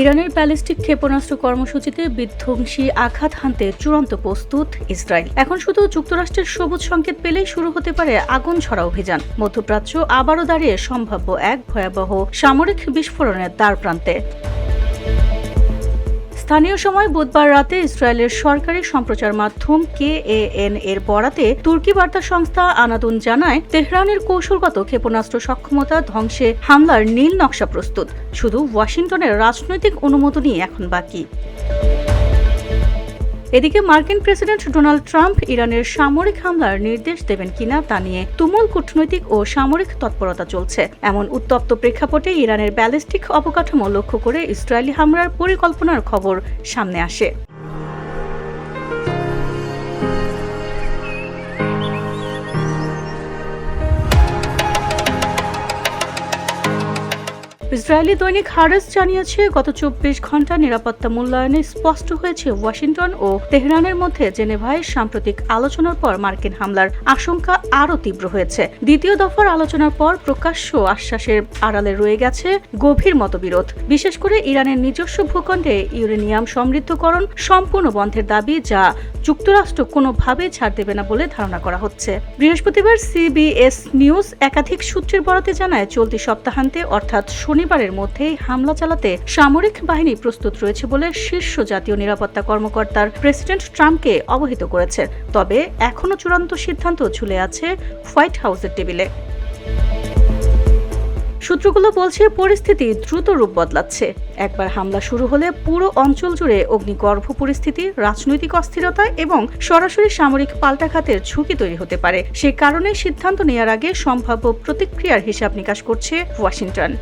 ইরানের ব্যালিস্টিক ক্ষেপণাস্ত্র কর্মসূচিতে বিধ্বংসী আঘাত হানতে চূড়ান্ত প্রস্তুত ইসরায়েল। এখন শুধু যুক্তরাষ্ট্রের সবুজ সংকেত পেলেই শুরু হতে পারে আগুন ছড়া অভিযান। মধ্যপ্রাচ্য আবারও দাঁড়িয়ে সম্ভাব্য এক ভয়াবহ সামরিক বিস্ফোরণের দ্বার প্রান্তে। স্থানীয় সময় বুধবার রাতে ইসরায়েলের সরকারি সম্প্রচার মাধ্যম কে এন এর বরাতে তুর্কি বার্তা সংস্থা আনাদুন জানায়, তেহরানের কৌশলগত ক্ষেপণাস্ত্র সক্ষমতা ধ্বংসে হামলার নীল নকশা প্রস্তুত। শুধু ওয়াশিংটনের রাজনৈতিক অনুমোদনই এখন বাকি। এদিকে মার্কিন প্রেসিডেন্ট ডোনাল্ড ট্রাম্প ইরানের সামরিক হামলার নির্দেশ দেবেন কিনা তা নিয়ে তুমুল কূটনৈতিক ও সামরিক তৎপরতা চলছে। এমন উত্তপ্ত প্রেক্ষাপটে ইরানের ব্যালিস্টিক অবকাঠামো লক্ষ্য করে ইসরায়েলি হামলার পরিকল্পনার খবর সামনে আসে। ইসরায়েলি দৈনিক হারেস জানিয়েছে, গত চব্বিশ ঘণ্টা নিরাপত্তা মূল্যায়নে স্পষ্ট হয়েছে ওয়াশিংটন ও তেহরানের মধ্যে জেনেভায় সাম্প্রতিক আলোচনার পর মার্কিন হামলার আশঙ্কা আরও তীব্র হয়েছে। দ্বিতীয় দফার আলোচনার পর প্রকাশ্য আশ্বাসের আড়ালে রয়ে গেছে গভীর মতবিরোধ। বিশেষ করে ইরানের নিজস্ব ভূখণ্ডে ইউরেনিয়াম সমৃদ্ধকরণ সম্পূর্ণ বন্ধের দাবি যা যুক্তরাষ্ট্র কোনোভাবেই ছাড় দেবে না বলে ধারণা করা হচ্ছে। বৃহস্পতিবার সিবিএস নিউজ একাধিক সূত্রের বরাতে জানায়, চলতি সপ্তাহান্তে, অর্থাৎ শনিবারের মধ্যেই হামলা চালাতে সামরিক বাহিনী প্রস্তুত রয়েছে বলে শীর্ষ জাতীয় নিরাপত্তা কর্মকর্তার প্রেসিডেন্ট ট্রাম্পকে অবহিত করেছে। তবে এখনও চূড়ান্ত সিদ্ধান্ত ঝুলে আছে হোয়াইট হাউসের টেবিলে। সূত্রগুলো বলছে, পরিস্থিতি দ্রুত রূপ বদলাচ্ছে। একবার হামলা শুরু হলে পুরো অঞ্চল জুড়ে অগ্নিগর্ভ পরিস্থিতি, রাজনৈতিক অস্থিরতা এবং সরাসরি সামরিক পাল্টাঘাতের ঝুঁকি তৈরি হতে পারে। সে কারণে সিদ্ধান্ত নেওয়ার আগে সম্ভাব্য প্রতিক্রিয়ার হিসাব নিকাশ করছে ওয়াশিংটন।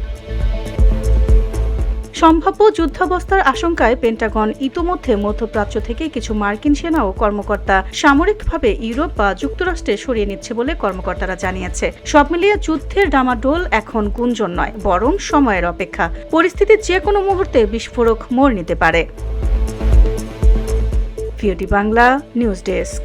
সম্ভাব্য যুদ্ধাবস্থার আশঙ্কায় পেন্টাগন ইতোমধ্যে মধ্যপ্রাচ্য থেকে কিছু মার্কিন সেনা ও কর্মকর্তা সামরিকভাবে ইউরোপ বা যুক্তরাষ্ট্রে সরিয়ে নিচ্ছে বলে কর্মকর্তারা জানিয়েছে। সব মিলিয়ে যুদ্ধের ডামাডোল এখন গুঞ্জন নয়, বরং সময়ের অপেক্ষা। পরিস্থিতি যে কোনো মুহূর্তে বিস্ফোরক মোড় নিতে পারে। VOT Bangla, news desk.